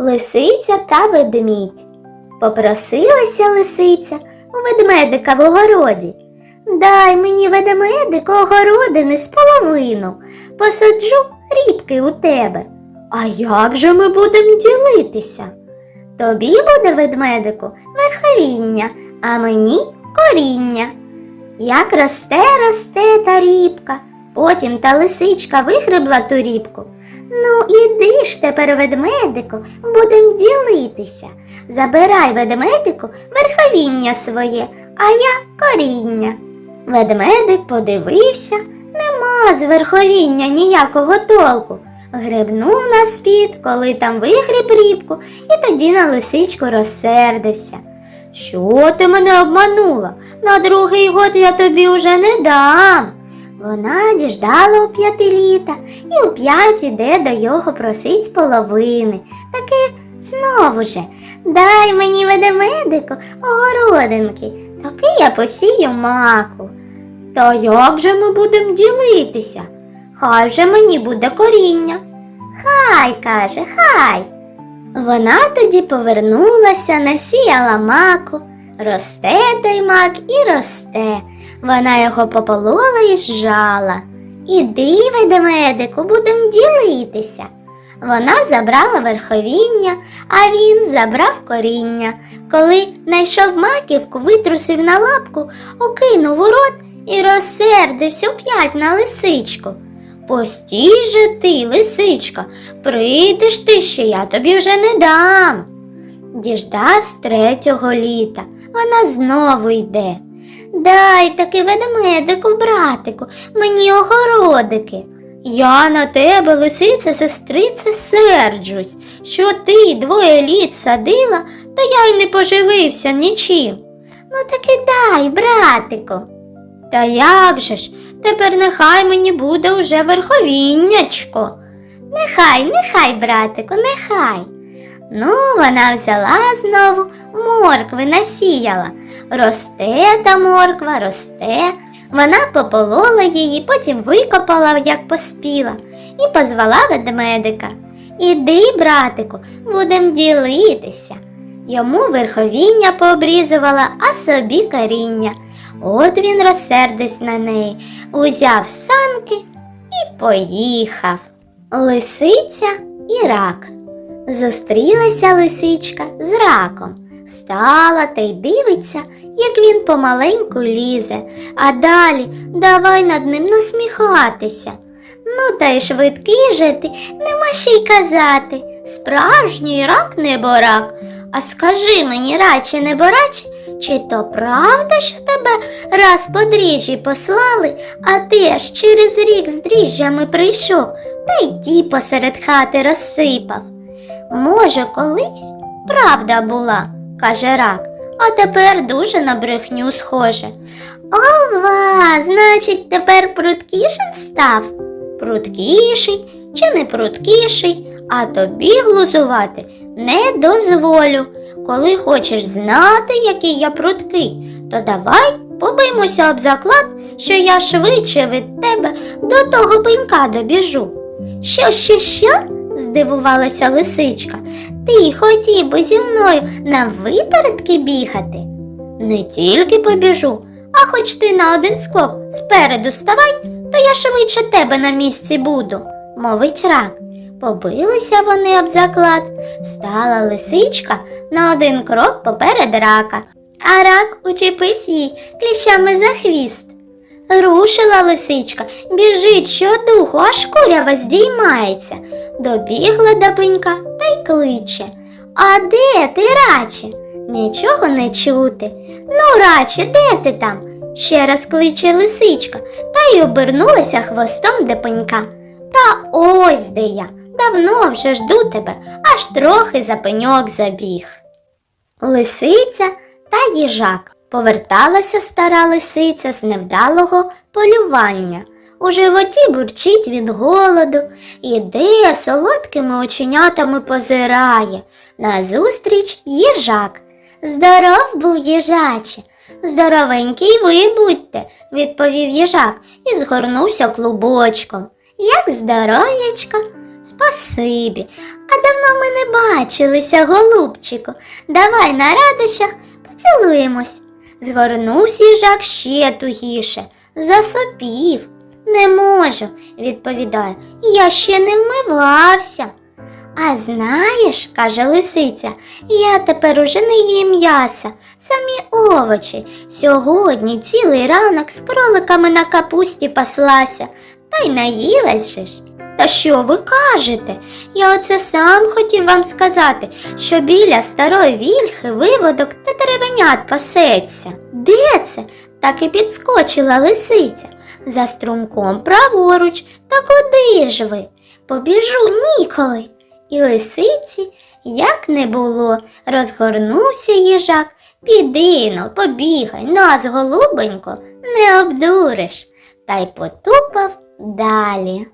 Лисиця та ведмідь. Попросилася лисиця у ведмедика в огороді. Дай мені ведмедику огородини з половину, посаджу рібки у тебе. А як же ми будемо ділитися? Тобі буде ведмедику верховіння, а мені коріння. Як росте, росте та рібка, потім та лисичка вигребла ту рібку. Ну, іди ж тепер, ведмедику, будем ділитися. Забирай ведмедику верховіння своє, а я коріння. Ведмедик подивився, нема з верховіння ніякого толку. Гребнув на спід, коли там вигріб рібку, і тоді на лисичку розсердився. Що ти мене обманула? На другий год я тобі уже не дам. Вона діждала у п'яти літа і у п'ять іде до його просить з половини. Таки знову же, дай мені ведмедику огородинки, таки я посію маку. Та як же ми будемо ділитися? Хай же мені буде коріння. Хай, каже, хай. Вона тоді повернулася, насіяла маку. Росте той мак і росте. Вона його пополола і зжала. Іди, ведмедику, будем ділитися. Вона забрала верховіння, а він забрав коріння. Коли найшов маківку, витрусив на лапку, окинув у рот і розсердився вп'ять на лисичку. Постій же ти, лисичка, прийдеш ти ще, я тобі вже не дам. Діждав з третього літа, вона знову йде. Дай таки ведмедику, братику, мені огородики. Я на тебе, лисиця, сестрице, серджусь, що ти двоє літ садила, то я й не поживився нічим. Ну таки дай, братику. Та як же ж, тепер нехай мені буде уже верховіннячко. Нехай, нехай, братику, нехай. Ну, вона взяла знову моркви насіяла. Росте та морква, росте. Вона пополола її, потім викопала, як поспіла, і позвала ведмедика. Іди, братику, будем ділитися. Йому верховіння пообрізувала, а собі коріння. От він розсердився на неї, узяв санки і поїхав. Лисиця і рак. Зустрілася лисичка з раком. Стала та й дивиться, як він помаленьку лізе, а далі давай над ним насміхатися. Ну, та й швидкий же ти, нема ще й казати. Справжній рак не борак. А скажи мені, раче не бораче, чи то правда, що тебе раз по дріжджі послали, а ти аж через рік з дріжджами прийшов, та й ті посеред хати розсипав. Може, колись правда була, каже рак, а тепер дуже на брехню схоже. Ова, значить, тепер пруткішим став? Пруткіший чи не пруткіший, а тобі глузувати не дозволю. Коли хочеш знати, який я пруткий, то давай побиймося об заклад, що я швидше від тебе до того пенька добіжу. Що, що, що? Здивувалася лисичка. Ти хотів би зі мною на випередки бігати? Не тільки побіжу, а хоч ти на один скок спереду ставай, то я швидше тебе на місці буду, мовить рак. Побилися вони об заклад, стала лисичка на один крок поперед рака, а рак учепився їй кліщами за хвіст. Рушила лисичка, біжить щодуху, аж курява здіймається. Добігла до пенька та й кличе. А де ти, раче? Нічого не чути. Ну, раче, де ти там? ще раз кличе лисичка та й обернулася хвостом до пенька. Та ось де я. Давно вже жду тебе, аж трохи за пеньок забіг. Лисиця та їжак. Поверталася стара лисиця з невдалого полювання. У животі бурчить від голоду, іде солодкими оченятами позирає. Назустріч їжак. Здоров був їжаче. Здоровенький ви будьте, відповів їжак і згорнувся клубочком. Як здоров'ячко? Спасибі. А давно ми не бачилися, голубчику. Давай на радощах поцілуємось. Згорнувся їжак ще тугіше, засопів. Не можу, відповідає, я ще не вмивався. А знаєш, каже лисиця, я тепер уже не їм м'яса, самі овочі. Сьогодні цілий ранок з кроликами на капусті паслася, та й наїлась же ж. Та що ви кажете? Я оце сам хотів вам сказати, що біля старої вільхи виводок та деревенят пасеться. Де це? Так і підскочила лисиця. За струмком праворуч, та куди ж ви? Побіжу ніколи. І лисиці, як не було, розгорнувся їжак. Піди но, побігай, нас, голубонько, не обдуриш. Та й потупав далі.